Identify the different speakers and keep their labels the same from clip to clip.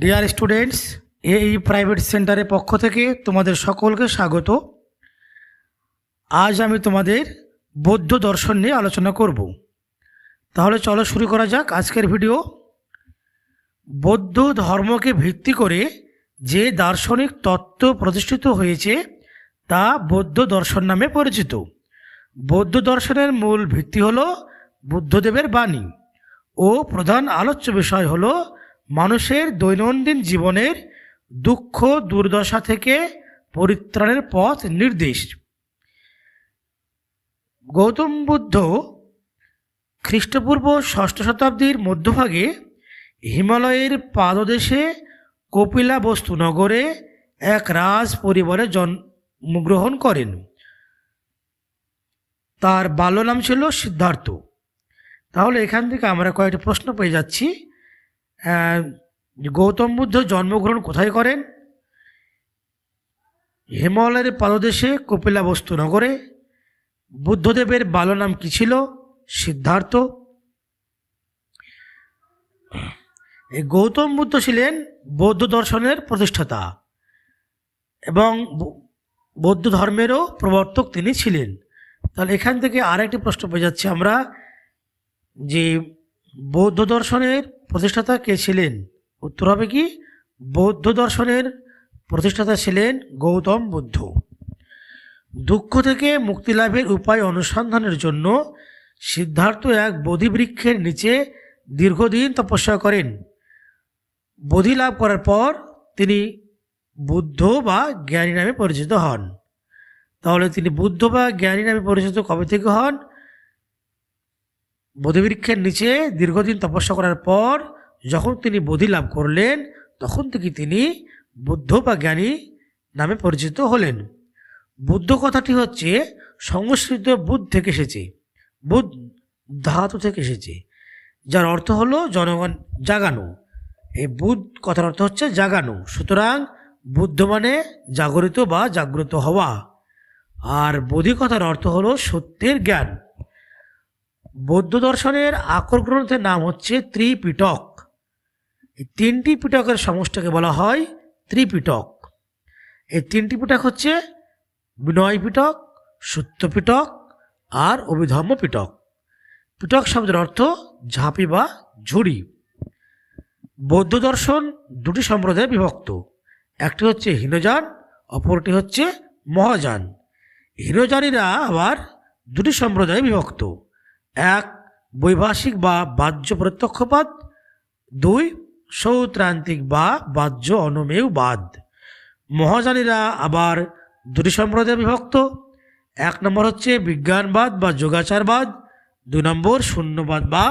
Speaker 1: Dear students এই private সেন্টারের পক্ষ থেকে তোমাদের সকলকে স্বাগত। আজ আমি তোমাদের বৌদ্ধ দর্শন নিয়ে আলোচনা করব। তাহলে চলো শুরু করা যাক আজকের ভিডিও। বৌদ্ধ ধর্মকে ভিত্তি করে যে দার্শনিক তত্ত্ব প্রতিষ্ঠিত হয়েছে, তা বৌদ্ধ দর্শন নামে পরিচিত। বৌদ্ধ দর্শনের মূল ভিত্তি হল বুদ্ধদেবের বাণী ও প্রধান আলোচ্য বিষয় হল মানুষের দৈনন্দিন জীবনের দুঃখ, দুর্দশা থেকে পরিত্রাণের পথ নির্দেশ। গৌতম বুদ্ধ খ্রিস্টপূর্ব ষষ্ঠ শতাব্দীর মধ্যভাগে হিমালয়ের পাদদেশে কপিলাবস্তু নগরে এক রাজ পরিবারে জন্মগ্রহণ করেন। তার বাল্য নাম ছিল সিদ্ধার্থ। তাহলে এখান থেকে আমরা কয়েকটি প্রশ্ন পেয়ে যাচ্ছি। গৌতম বুদ্ধ জন্মগ্রহণ কোথায় করেন? হিমালয়ের পাদদেশে, কপিলাবস্তু নগরে। বুদ্ধদেবের বাল্য নাম কী ছিল? সিদ্ধার্থ। গৌতম বুদ্ধ ছিলেন বৌদ্ধ দর্শনের প্রতিষ্ঠাতা এবং বৌদ্ধ ধর্মেরও প্রবর্তক তিনি ছিলেন। তাহলে এখান থেকে আরেকটি প্রশ্ন পেয়ে যাচ্ছি আমরা যে বৌদ্ধ দর্শনের প্রতিষ্ঠাতা কে ছিলেন? উত্তর হবে কি? বৌদ্ধ দর্শনের প্রতিষ্ঠাতা ছিলেন গৌতম বুদ্ধ। দুঃখ থেকে মুক্তি লাভের উপায় অনুসন্ধানের জন্য সিদ্ধার্থ এক বোধিবৃক্ষের নিচে দীর্ঘদিন তপস্যা করেন। বোধি লাভ করার পর তিনি বুদ্ধ বা জ্ঞানী নামে পরিচিত হন। তাহলে তিনি বুদ্ধ বা জ্ঞানী নামে পরিচিত কবে থেকে হন? বোধিবৃক্ষের নিচে দীর্ঘদিন তপস্যা করার পর যখন তিনি বোধি লাভ করলেন, তখন থেকে তিনি বুদ্ধ বা জ্ঞানী নামে পরিচিত হলেন। বুদ্ধ কথাটি হচ্ছে, সংস্কৃত বুধ থেকে এসেছে, বুধ ধাতু থেকে এসেছে, যার অর্থ হলো জনগণ জাগানো। এই বুধ কথার অর্থ হচ্ছে জাগানো, সুতরাং বুদ্ধ মানে জাগরিত বা জাগ্রত হওয়া। আর বোধি কথার অর্থ হলো সত্যের জ্ঞান। বৌদ্ধ দর্শনের আকর গ্রন্থের নাম হচ্ছে ত্রিপিটক। এই তিনটি পিটকের সমষ্টিকে বলা হয় ত্রিপিটক। এই তিনটি পিটক হচ্ছে বিনয় পিটক সত্য পিটক আর অভিধম্ম পিটক পিটক শব্দের অর্থ ঝাঁপি বা ঝুড়ি। বৌদ্ধ দর্শন দুটি সম্প্রদায়ে বিভক্ত। একটি হচ্ছে হীনযান, অপরটি হচ্ছে মহাযান। হীনযানীরা আবার দুটি সম্প্রদায়ে বিভক্ত। এক, বৈভাষিক বা বাহ্য প্রত্যক্ষপাত। দুই, সৌত্রান্তিক বা বাহ্য অনমেয়বাদ মহাযানীরা আবার দুটি সম্প্রদায়ে বিভক্ত। এক নম্বর হচ্ছে বিজ্ঞানবাদ বা যোগাচারবাদ। দুই নম্বর শূন্যবাদ বা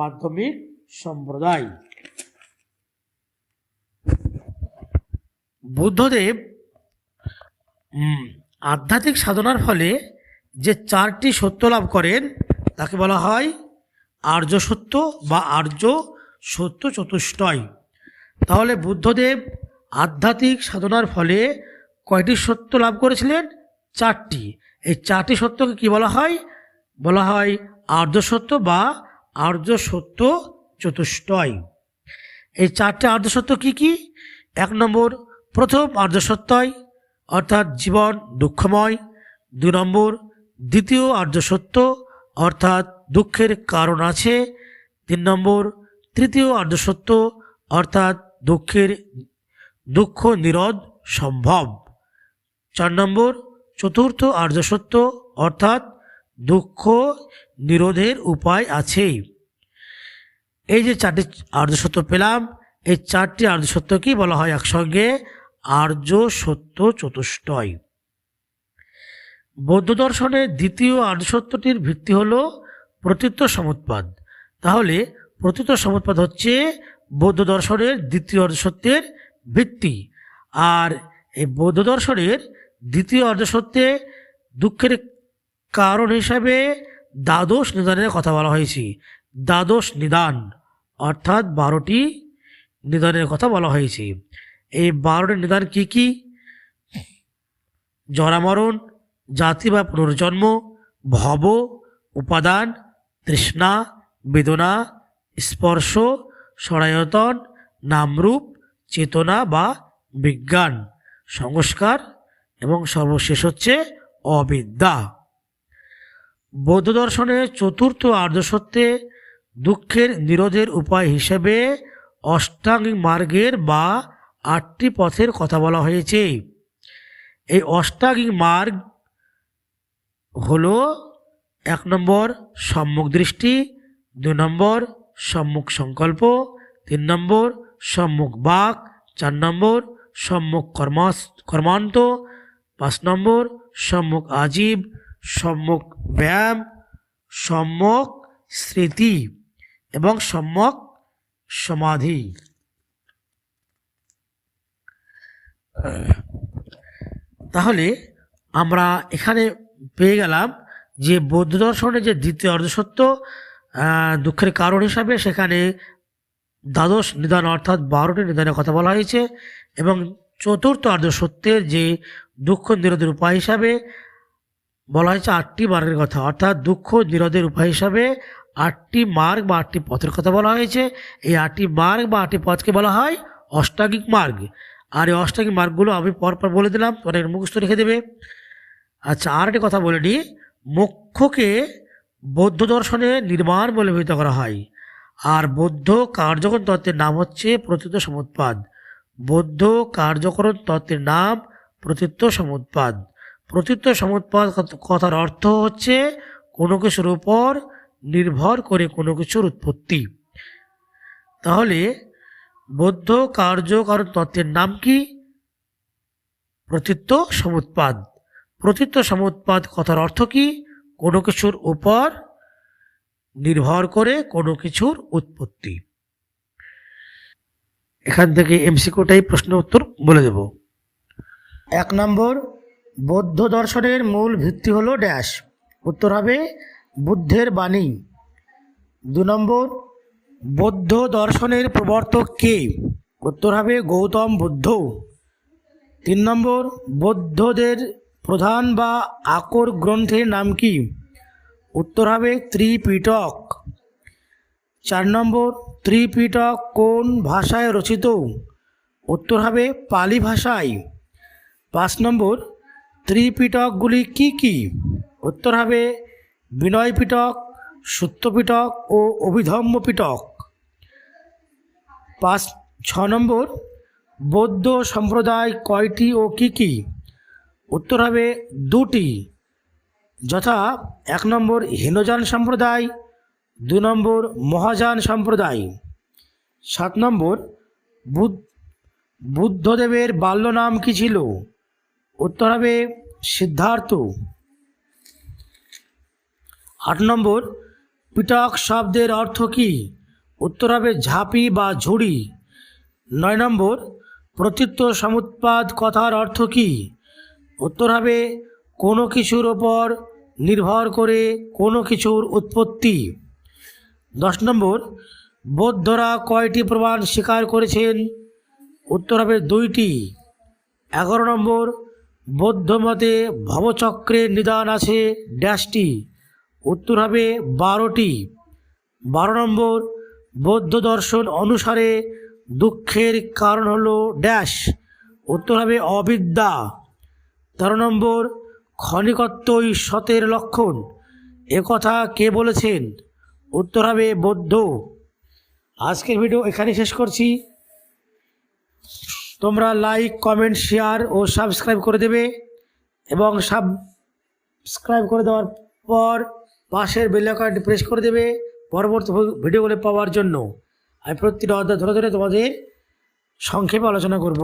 Speaker 1: মাধ্যমিক সম্প্রদায়। বুদ্ধদেব আধ্যাত্মিক সাধনার ফলে যে চারটি সত্য লাভ করেন তাকে বলা হয় আর্য সত্য বা আর্য সত্য চতুষ্টয়। তাহলে বুদ্ধদেব আধ্যাত্মিক সাধনার ফলে কয়টি সত্য লাভ করেছিলেন? চারটি। এই চারটি সত্যকে কি বলা হয়? বলা হয় আর্য সত্য বা আর্য সত্য চতুষ্টয়। এই চারটে আর্য সত্য কী কি? এক নম্বর, প্রথম আর্য সত্যয়, অর্থাৎ জীবন দুঃখময়। দুই নম্বর, দ্বিতীয় আর্য সত্য অর্থাৎ দুঃখের কারণ আছে। তিন নম্বর, তৃতীয় আর্য সত্য, অর্থাৎ দুঃখের দুঃখ নিরোধ সম্ভব। চার নম্বর, চতুর্থ আর্য সত্য, অর্থাৎ দুঃখ নিরোধের উপায় আছে। এই যে চারটি আর্য সত্য পেলাম, এই চারটি আর্য সত্যকেই বলা হয় একসঙ্গে? আর্য সত্য চতুষ্টয়। বৌদ্ধ দর্শনের দ্বিতীয় আর্য সত্যটির ভিত্তি হল প্রতীত্ব সমুৎপাদ। তাহলে প্রতীত সমুৎপাদ হচ্ছে বৌদ্ধ দর্শনের দ্বিতীয় আর্য সত্যের ভিত্তি। আর এই বৌদ্ধ দর্শনের দ্বিতীয় আর্য সত্যে দুঃখের কারণ হিসাবে দ্বাদশ নিদানের কথা বলা হয়েছে। দ্বাদশ নিদান, অর্থাৎ বারোটি নিদানের কথা বলা হয়েছে। এই বারোটি নিদান কি কি? জরামরণ জাতি বা পুনর্জন্ম, ভব, উপাদান, তৃষ্ণা, বেদনা, স্পর্শ সরায়তন নামরূপ, চেতনা বা বিজ্ঞান। সংস্কার এবং সর্বশেষ হচ্ছে অবিদ্যা। বৌদ্ধ দর্শনে চতুর্থ আর্যসত্যে দুঃখের নিরোধের উপায় হিসেবে অষ্টাঙ্গিক মার্গের বা আটটি পথের কথা বলা হয়েছে। এই অষ্টাঙ্গিক মার্গ হলো এক নম্বর সম্মুখ দৃষ্টি দু নম্বর সম্মুখ সংকল্প, তিন নম্বর সম্মুখ বাক, চার নম্বর সম্মুখ কর্মাস, কর্মান্ত, পাঁচ নম্বর সম্মুখ আজীব, সম্মুখ ব্যায়াম সম্যক স্মৃতি এবং সম্যক সমাধি। তাহলে আমরা এখানে পেয়ে গেলাম যে বৌদ্ধ দর্শনের যে দ্বিতীয় অর্ধসত্য দুঃখের কারণ হিসাবে সেখানে দ্বাদশ নিদান অর্থাৎ বারোটি নিদানের কথা বলা হয়েছে এবং চতুর্থ অর্ধসত্যের যে দুঃখ নিরোধের উপায় হিসাবে বলা হয়েছে আটটি মার্গের কথা। অর্থাৎ দুঃখ নিরোধের উপায় হিসাবে আটটি মার্গ বা আটটি পথের কথা বলা হয়েছে। এই আটটি মার্গ বা আটটি পথকে বলা হয় অষ্টাঙ্গিক মার্গ। আর এই অষ্টাঙ্গিক মার্গগুলো আমি পরপর বলে দিলাম অনেক মুখস্থ রেখে দেবে। আচ্ছা আর একটি কথা বলে নিই মোক্ষকে বৌদ্ধ দর্শনে নির্মাণ বলে অভিহিত করা হয়। আর বৌদ্ধ কার্যকরণ তত্ত্বের নাম হচ্ছে প্রতীত সমুৎপাদ। বৌদ্ধ কার্যকরণ তত্ত্বের নাম প্রতীত্ব সমুৎপাদ। প্রতীত্ব সমুৎপাদ কথার অর্থ হচ্ছে কোনো কিছুর উপর নির্ভর করে কোনো কিছুর উৎপত্তি। তাহলে বৌদ্ধ কার্যকরণ তত্ত্বের নাম কি? প্রতীত্ব সমুৎপাদ। প্রতীত্ব সমুৎপাদ কথার অর্থ কি? কোনো কিছুর উপর নির্ভর করে কোনো কিছুর উৎপত্তি। এখান থেকে এমসিকিউটাই প্রশ্ন উত্তর বলে দেব। এক নম্বর, বৌদ্ধ দর্শনের মূল ভিত্তি হলো ড্যাশ। উত্তর হবে বুদ্ধের বাণী। দু নম্বর, বৌদ্ধ দর্শনের প্রবর্তক কে? উত্তর হবে গৌতম বুদ্ধ। তিন নম্বর, বৌদ্ধদের প্রধান বা আকর গ্রন্থের নাম কি? উত্তর হবে ত্রিপিটক। চার নম্বর, ত্রিপিটক কোন ভাষায় রচিত? উত্তর হবে পালি ভাষায়। পাঁচ নম্বর, ত্রিপিটকগুলি কি কি? উত্তর হবে বিনয় পিটক সত্যপিটক ও অভিধম্ম পিটক পাঁচ, ছ নম্বর, বৌদ্ধ সম্প্রদায় কয়টি ও কি কি? উত্তর হবে দুটি। যথা এক নম্বর হীনযান সম্প্রদায় দু নম্বর মহাযান সম্প্রদায়। সাত নম্বর বুদ্ধদেবের বাল্য নাম কি ছিল? উত্তর হবে সিদ্ধার্থ। আট নম্বর পিটক শব্দের অর্থ কি? উত্তর হবে ঝাঁপি বা ঝুড়ি। নয় নম্বর প্রতীত্ব সমুৎপাদ কথার অর্থ কি? উত্তর হবে কোনো কিছুর ওপর নির্ভর করে কোনো কিছুর উৎপত্তি। দশ নম্বর বৌদ্ধরা কয়টি প্রমাণ স্বীকার করেছেন? উত্তর হবে দুইটি। এগারো নম্বর, বৌদ্ধ মতে ভবচক্রের নিদান আছে ড্যাশটি। উত্তর হবে বারোটি। বারো নম্বর, বৌদ্ধ দর্শন অনুসারে দুঃখের কারণ হলো ড্যাশ। উত্তর হবে অবিদ্যা। তেরো নম্বর ক্ষণিকত্বই সতের লক্ষণ। একথা কে বলেছেন? উত্তর হবে বৌদ্ধ। আজকের ভিডিও এখানে শেষ করছি। তোমরা লাইক কমেন্ট শেয়ার ও সাবস্ক্রাইব করে দেবে এবং সাবস্ক্রাইব করে দেওয়ার পর পাশের বেল আইকনটি প্রেস করে দেবে পরবর্তী ভিডিওগুলো পাওয়ার জন্য। আমি প্রতিটা অধ্যায় ধরে ধরে তোমাদের সংক্ষেপে আলোচনা করব।